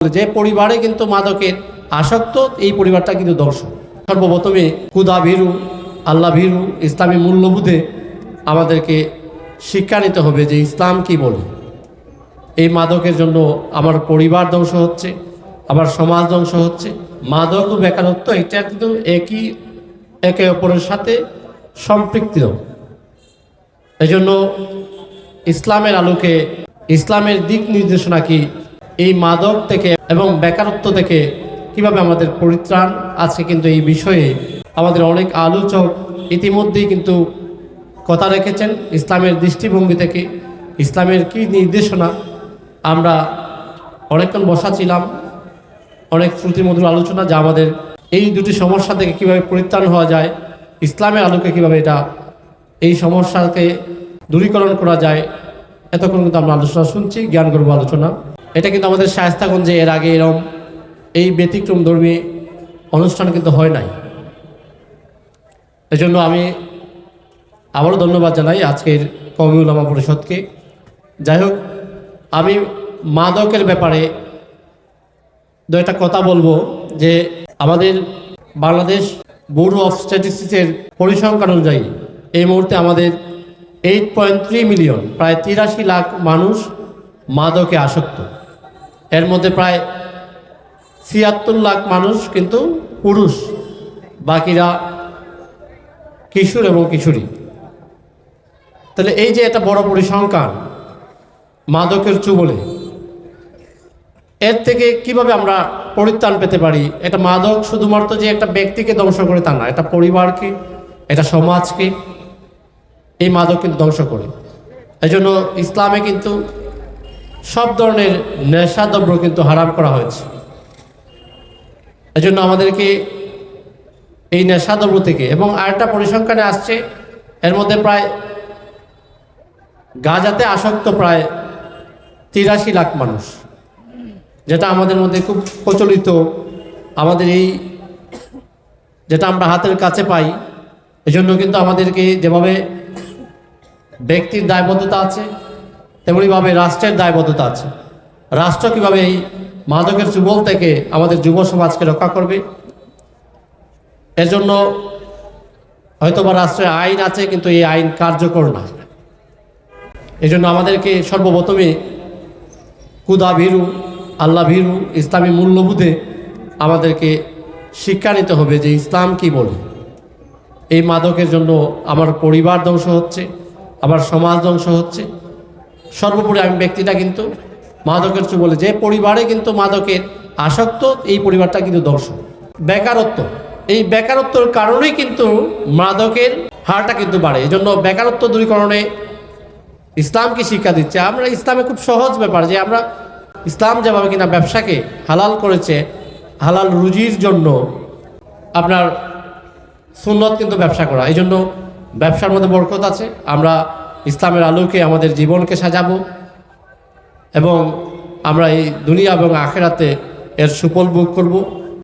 যে পরিবারে কিন্তু মাদকের আসক্ত, এই পরিবারটা কিন্তু দর্শক। সর্বপ্রথমে কুদা ভীরু, আল্লাহ ভীরু, ইসলামী মূল্যবোধে আমাদেরকে শিক্ষা নিতে হবে যে ইসলাম কি বলে। এই মাদকের জন্য আমার পরিবার ধ্বংস হচ্ছে, আমার সমাজ ধ্বংস হচ্ছে। মাদক ও বেকারত্ব এটা কিন্তু একই, একে অপরের সাথে সম্পৃক্ত। এই জন্য ইসলামের আলোকে ইসলামের দিক নির্দেশনা কি এই মাদক থেকে এবং বেকারত্ব থেকে কীভাবে আমাদের পরিত্রাণ আছে কিন্তু এই বিষয়ে আমাদের অনেক আলোচক ইতিমধ্যেই কিন্তু কথা রেখেছেন ইসলামের দৃষ্টিভঙ্গি থেকে। ইসলামের কি নির্দেশনা? আমরা অনেকক্ষণ বসা ছিলাম অনেক শ্রুতিমধুর আলোচনা যা আমাদের এই দুটি সমস্যা থেকে কীভাবে পরিত্রাণ হওয়া যায়, ইসলামের আলোকে কীভাবে এটা, এই সমস্যাকে দূরীকরণ করা যায়, এতক্ষণ কিন্তু আমরা আলোচনা শুনছি জ্ঞান গর্ব আলোচনা। এটা কিন্তু আমাদের শায়স্তাগঞ্জে এর আগে এরম এই ব্যতিক্রম ধর্মী অনুষ্ঠান কিন্তু হয় নাই। এজন্য আমি আবারও ধন্যবাদ জানাই আজকের কমি উলামা পরিষদকে। যাই হোক, আমি মাদকের ব্যাপারে দু একটা কথা বলব যে আমাদের বাংলাদেশ ব্যুরো অফ স্ট্যাটিস্টিক্সের পরিসংখ্যান অনুযায়ী এই মুহূর্তে আমাদের এইট পয়েন্ট থ্রি মিলিয়ন প্রায় তিরাশি লাখ মানুষ মাদকে আসক্ত। এর মধ্যে প্রায় ছিয়াত্তর লাখ মানুষ কিন্তু পুরুষ, বাকিরা কিশোর এবং কিশোরী। তাহলে এই যে একটা বড় পরিসংখ্যান, মাদকের চুবলে, এর থেকে কীভাবে আমরা পরিত্রাণ পেতে পারি? এটা মাদক শুধুমাত্র যে একটা ব্যক্তিকে ধ্বংস করে তা না, এটা পরিবারকে, এটা সমাজকে, এই মাদক কিন্তু ধ্বংস করে। এই জন্য ইসলামে কিন্তু সব ধরনের নেশাদ্রব্য কিন্তু হারাম করা হয়েছে। এই জন্য আমাদেরকে এই নেশাদ্রব্য থেকে এবং আরেকটা পরিসংখ্যানে আসছে, এর মধ্যে প্রায় গাজাতে আসক্ত প্রায় তিরাশি লাখ মানুষ, যেটা আমাদের মধ্যে খুব প্রচলিত। আমাদের এই যেটা আমরা হাতের কাছে পাই, এজন্য কিন্তু আমাদেরকে যেভাবে ব্যক্তির দায়বদ্ধতা আছে তেমনিভাবে রাষ্ট্রের দায়বদ্ধতা আছে। রাষ্ট্র কীভাবে এই মাদকের যুবল থেকে আমাদের যুব সমাজকে রক্ষা করবে? এর জন্য হয়তোবা রাষ্ট্রের আইন আছে, কিন্তু এই আইন কার্যকর না। এই জন্য আমাদেরকে সর্বপ্রথমে কুদা ভীরু আল্লাহ ভীরু, ইসলামী মূল্যবোধে আমাদেরকে শিক্ষা নিতে হবে যে ইসলাম কি বলে। এই মাদকের জন্য আমার পরিবার ধ্বংস হচ্ছে, আমার সমাজ ধ্বংস হচ্ছে সর্বোপরি আমি ব্যক্তিটা কিন্তু মাদকের চু বলে, যে পরিবারে কিন্তু মাদকের আসক্ত, এই পরিবারটা কিন্তু ধ্বংস বেকারত্ব। এই বেকারত্বর কারণেই কিন্তু মাদকের হারটা কিন্তু বাড়ে। এই জন্য বেকারত্ব দূরীকরণে ইসলামকে শিক্ষা দিচ্ছে। আমরা ইসলামে খুব সহজ ব্যাপার যে আমরা ইসলাম যেভাবে কিনা ব্যবসাকে হালাল করেছে, হালাল রুজির জন্য আপনার সুন্নত কিন্তু ব্যবসা করা। এই জন্য ব্যবসার মধ্যে বরকত আছে। আমরা ইসলামের আলোকে আমাদের জীবনকে সাজাবো এবং আমরা এই দুনিয়া এবং আখেরাতে এর সুফল ভোগ করব।